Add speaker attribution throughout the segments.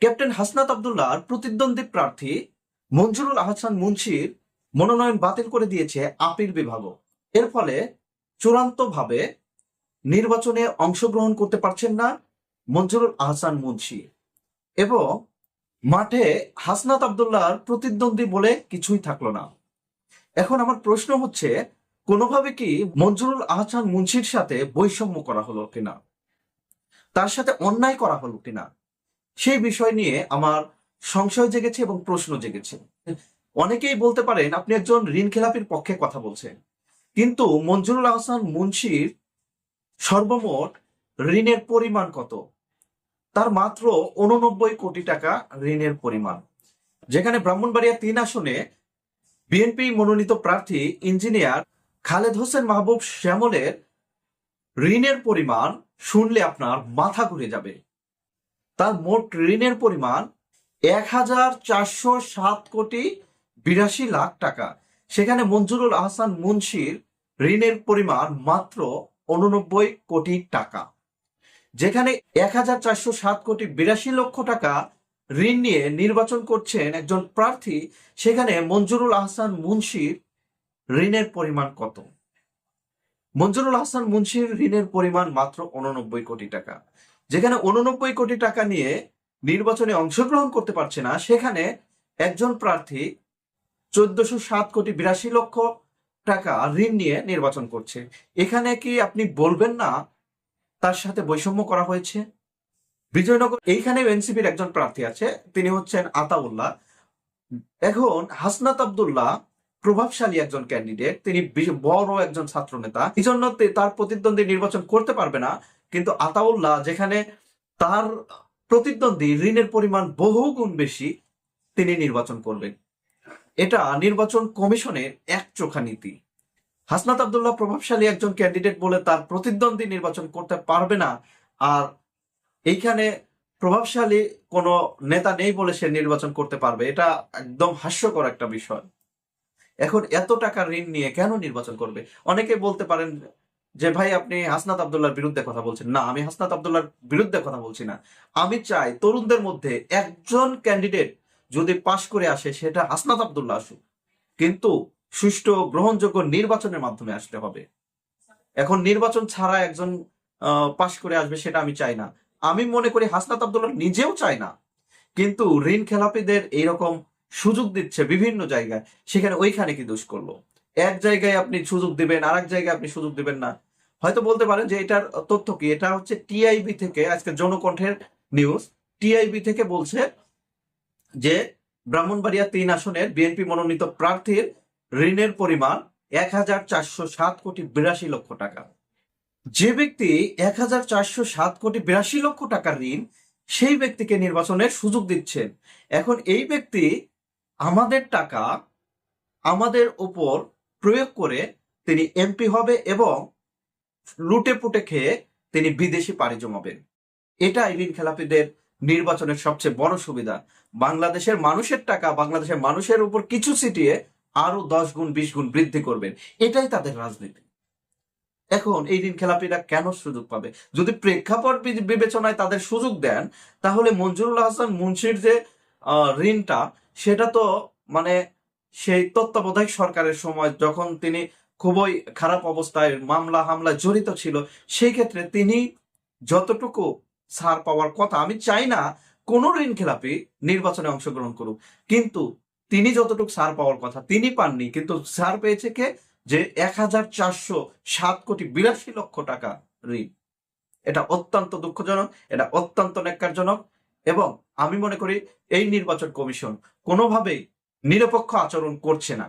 Speaker 1: Captain Hasnat আবদুল্লাহর প্রতিদ্বন্দ্বী প্রার্থী মঞ্জুরুল আহসান মুন্সির মনোনয়ন বাতিল করে দিয়েছে আপিল বিভাগও। এর ফলে চূড়ান্তভাবে নির্বাচনে অংশগ্রহণ করতে পারছেন না মঞ্জুরুল আহসান মুন্সি। এবং মাঠে হাসনাত আবদুল্লাহর প্রতিদ্বন্দ্বী বলে কিছুই থাকল না। এখন আমার প্রশ্ন হচ্ছে, কোনোভাবে কি মঞ্জুরুল আহসান মুন্সির সাথে বৈষম্য করা হলো কিনা? তার সাথে অন্যায় করা হলো কিনা? সেই বিষয় নিয়ে আমার সংশয় জেগেছে এবং প্রশ্ন জেগেছে। অনেকেই বলতে পারেন, আপনি একজন ঋণ খেলাপির পক্ষে কথা বলছেন। কিন্তু মঞ্জুরুল আহসান মুন্সির সর্বমোট ঋণের পরিমাণ কত? তার মাত্র উননব্বই কোটি টাকা ঋণের পরিমাণ। যেখানে ব্রাহ্মণবাড়িয়া তিন আসনে বিএনপি মনোনীত প্রার্থী ইঞ্জিনিয়ার খালেদ হোসেন মাহবুব শ্যামলের ঋণের পরিমাণ শুনলে আপনার মাথা ঘুরে যাবে। তার মোট ঋণের পরিমাণ এক হাজার চারশো সাত কোটি বিরাশি লাখ টাকা। সেখানে মঞ্জুরুল আহসান মুন্সির ঋণের পরিমাণ মাত্র উননব্বই কোটি টাকা। যেখানে এক হাজার চারশো সাত কোটি বিরাশি লক্ষ টাকা ঋণ নিয়ে নির্বাচন করছেন একজন প্রার্থী, সেখানে মঞ্জুরুল আহসান মুন্সির ঋণের পরিমাণ কত? মঞ্জুরুল আহসান মুন্সির ঋণের পরিমাণ মাত্র উননব্বই কোটি টাকা। যেখানে উননব্বই কোটি টাকা নিয়ে নির্বাচনে অংশগ্রহণ করতে পারছে না, সেখানে একজন প্রার্থী চোদ্দশো সাত কোটি বিরাশি লক্ষ টাকা ঋণ নিয়ে নির্বাচন করছে। এখানে কি আপনি বলবেন না তার সাথে বৈষম্য করা হয়েছে? বিজয়নগর এইখানে এনসিপির একজন প্রার্থী আছে, তিনি হচ্ছেন আতাউল্লাহ। এখন হাসনাত আবদুল্লাহ প্রভাবশালী একজন ক্যান্ডিডেট তিনি বড় একজন ছাত্র নেতা এই জন্য তার প্রতিদ্বন্দ্বী নির্বাচন করতে পারবে না। কিন্তু আতাউল্লাহ যেখানে তার প্রতিদ্বন্দ্বী ঋণের পরিমাণ বহু গুণ বেশি তিনি নির্বাচন করবেন। এটা নির্বাচন কমিশনের এক চোখা নীতি। হাসনাত আবদুল্লাহ প্রভাবশালী একজন ক্যান্ডিডেট বলে তার প্রতিদ্বন্দ্বী নির্বাচন করতে পারবে না আর এইখানে প্রভাবশালী কোনো নেতা নেই বলে সে নির্বাচন করতে পারবে। এটা একদম হাস্যকর একটা বিষয়। এখন এত টাকা ঋণ নিয়ে কেন নির্বাচন করবে? অনেকে বলতে পারেন যে, ভাই, আপনি হাসনাত আবদুল্লাহর বিরুদ্ধে কথা বলছেন। না, আমি হাসনাত আবদুল্লাহর বিরুদ্ধে কথা বলছি না। আমি চাই তরুণদের মধ্যে একজন ক্যান্ডিডেট যদি পাশ করে আসে, সেটা হাসনাত আবদুল্লাহ আসুক। কিন্তু সুষ্ঠু, গ্রহণযোগ্য নির্বাচনের মাধ্যমে আসতে হবে। এখন নির্বাচন ছাড়া একজন পাশ করে আসবে, সেটা আমি চাই না। আমি মনে করি হাসনাত আবদুল্লাহ নিজেও চায় না। কিন্তু ঋণ খেলাপিদের এইরকম সুযোগ দিচ্ছে বিভিন্ন জায়গায়। সেখানে ওইখানে কি দোষ করল? এক জায়গায় আপনি সুযোগ দিবেন আর এক জায়গায় আপনি সুযোগ দিবেন না। হয়তো বলতে পারেন যে এটার তথ্য কি? এটা হচ্ছে টিআইবি থেকে, আজকে জনকণ্ঠের নিউজ টিআইবি থেকে বলছে যে ব্রাহ্মণবাড়িয়া তিন আসনের বিএনপি মনোনীত প্রার্থীর ঋণের পরিমাণ এক হাজার চারশো সাত কোটি বিরাশি লক্ষ টাকা। যে ব্যক্তি এক হাজার চারশো সাত কোটি বিরাশি লক্ষ টাকার ঋণ, সেই ব্যক্তিকে নির্বাচনের সুযোগ দিচ্ছেন এখন এই ব্যক্তি আমাদের টাকা, আমাদের উপর প্রয়োগ করে তিনি এমপি হবে এবং লুটে পুটে খেয়ে তিনি বিদেশি পাড়ি জমাবেন। এটা ঋণ খেলাপিদের নির্বাচনের সবচেয়ে বড় সুবিধা। বাংলাদেশের মানুষের টাকা, বাংলাদেশের মানুষের উপর কিছু ছিটিয়ে আরও দশ গুণ, বিশ গুণ বৃদ্ধি করবেন। এটাই তাদের রাজনীতি। এখন এই ঋণ খেলাপিরা কেন সুযোগ পাবে? যদি প্রেক্ষাপট বিবেচনায় তাদের সুযোগ দেন, তাহলে মঞ্জুরুল হাসান মুন্সির যে ঋণটা, সেটা তো মানে সেই তত্ত্বাবধায়ক সরকারের সময় যখন তিনি খুবই খারাপ অবস্থায় মামলা হামলা জড়িত ছিল, সেই ক্ষেত্রে তিনি যতটুকু ছাড় পাওয়ার কথা, আমি চাই না কোন ঋণ খেলাপি নির্বাচনে অংশগ্রহণ করুক, কিন্তু তিনি যতটুকু ছাড় পাওয়ার কথা তিনি পাননি, কিন্তু ছাড় পেয়েছে কে? যে এক হাজার চারশো সাত কোটি বিরাশি লক্ষ টাকা ঋণ। এটা অত্যন্ত দুঃখজনক, এটা অত্যন্ত ন্যাক্কারজনক এবং আমি মনে করি এই নির্বাচন কমিশন কোনোভাবেই নিরপেক্ষ আচরণ করছে না।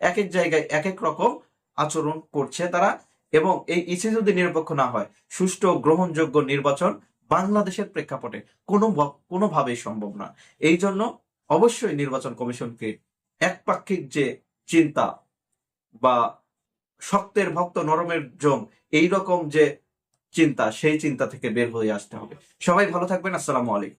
Speaker 1: এক এক জায়গায় এক এক রকম আচরণ করছে তারা এবং এই ইসি যদি নিরপেক্ষ না হয়, সুষ্ঠু গ্রহণযোগ্য নির্বাচন বাংলাদেশের প্রেক্ষাপটে কোনো কোনোভাবেই সম্ভব না। এই জন্য অবশ্যই নির্বাচন কমিশনকে একপাক্ষিক যে চিন্তা বা শক্তের ভক্ত নরমের জম এই রকম যে চিন্তা, সেই চিন্তা থেকে বের হয়ে আসতে হবে। সবাই ভালো থাকবেন, আসসালামু আলাইকুম।